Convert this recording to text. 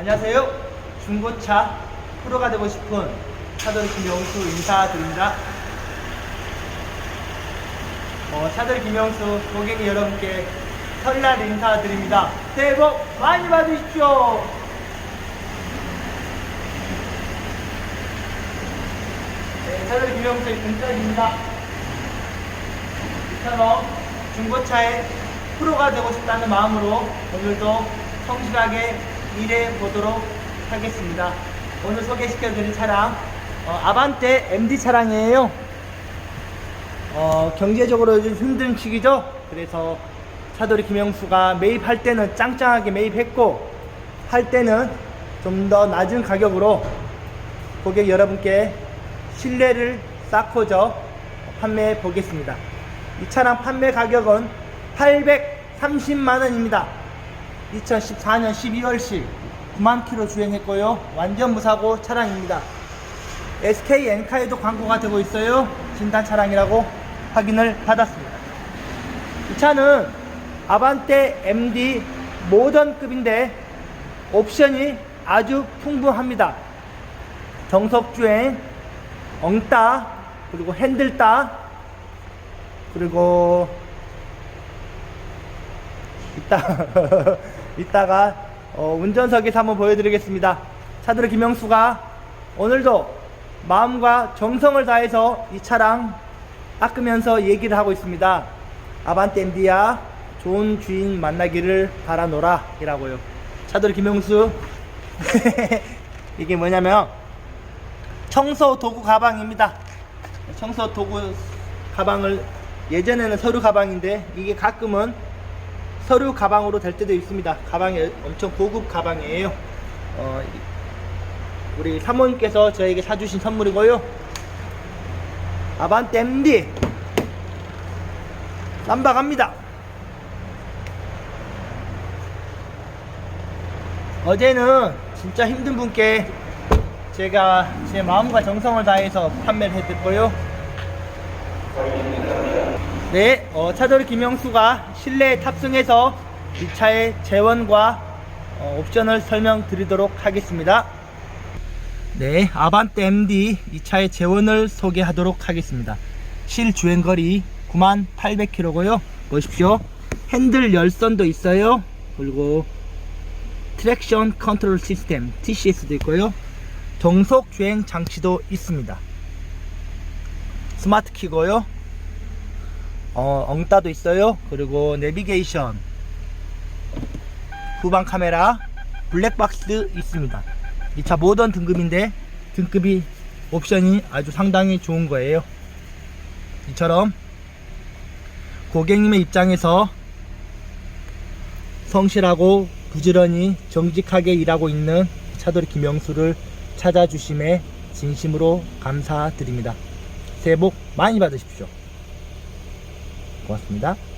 안녕하세요. 중고차 프로가 되고 싶은 차돌 김영수 인사드립니다. 어, 차돌 김영수 고객님 여러분께 설날 인사드립니다. 새해 복 많이 받으십시오. 네, 차돌 김영수의 근절입니다. 이처럼 중고차의 프로가 되고 싶다는 마음으로 오늘도 성실하게 일해 보도록 하겠습니다. 오늘 소개시켜드릴 차량 어, 아반떼 MD 차량이에요. 어, 경제적으로 좀 힘든 시기죠. 그래서 차돌이 김영수가 매입할 때는 짱짱하게 매입했고 할 때는 좀 더 낮은 가격으로 고객 여러분께 신뢰를 쌓고저 판매해 보겠습니다. 이 차량 판매 가격은 830만 원입니다. 2014년 12월시 9만 킬로 주행했고요. 완전 무사고 차량입니다. SK 엔카에도 광고가 되고 있어요. 진단 차량이라고 확인을 받았습니다. 이 차는 아반떼 MD 모던급인데 옵션이 아주 풍부합니다. 정석주행, 엉따, 그리고 핸들따, 그리고 이따 이따가 어, 운전석에서 한번 보여드리겠습니다. 차들 김영수가 오늘도 마음과 정성을 다해서 이 차량 닦으면서 얘기를 하고 있습니다. 아반떼 MD야 좋은 주인 만나기를 바라노라 이라고요. 차들 김영수 이게 뭐냐면 청소 도구 가방입니다. 청소 도구 가방을 예전에는 서류 가방인데 이게 가끔은 서류 가방으로 될 때도 있습니다. 가방이 엄청 고급 가방이에요. 어, 이- 우리 사모님께서 저에게 사주신 선물이고요. 아반떼 MD 쌈박합니다. 어제는 진짜 힘든 분께 제가 제 마음과 정성을 다해서 판매를 해드렸고요. 네, 어, 차돌 김영수가 실내에 탑승해서 이 차의 재원과 어, 옵션을 설명드리도록 하겠습니다. 네, 아반떼 MD 이 차의 재원을 소개하도록 하겠습니다. 실 주행거리 98,800km고요. 보십시오. 핸들 열선도 있어요. 그리고 트랙션 컨트롤 시스템 TCS도 있고요. 정속 주행 장치도 있습니다. 스마트 키고요. 어, 엉따도 있어요. 그리고 내비게이션, 후방 카메라, 블랙박스 있습니다. 이 차 모던 등급인데 등급이 옵션이 아주 상당히 좋은 거예요. 이처럼 고객님의 입장에서 성실하고 부지런히 정직하게 일하고 있는 차돌이 김영수를 찾아주심에 진심으로 감사드립니다. 새해 복 많이 받으십시오. 고맙습니다.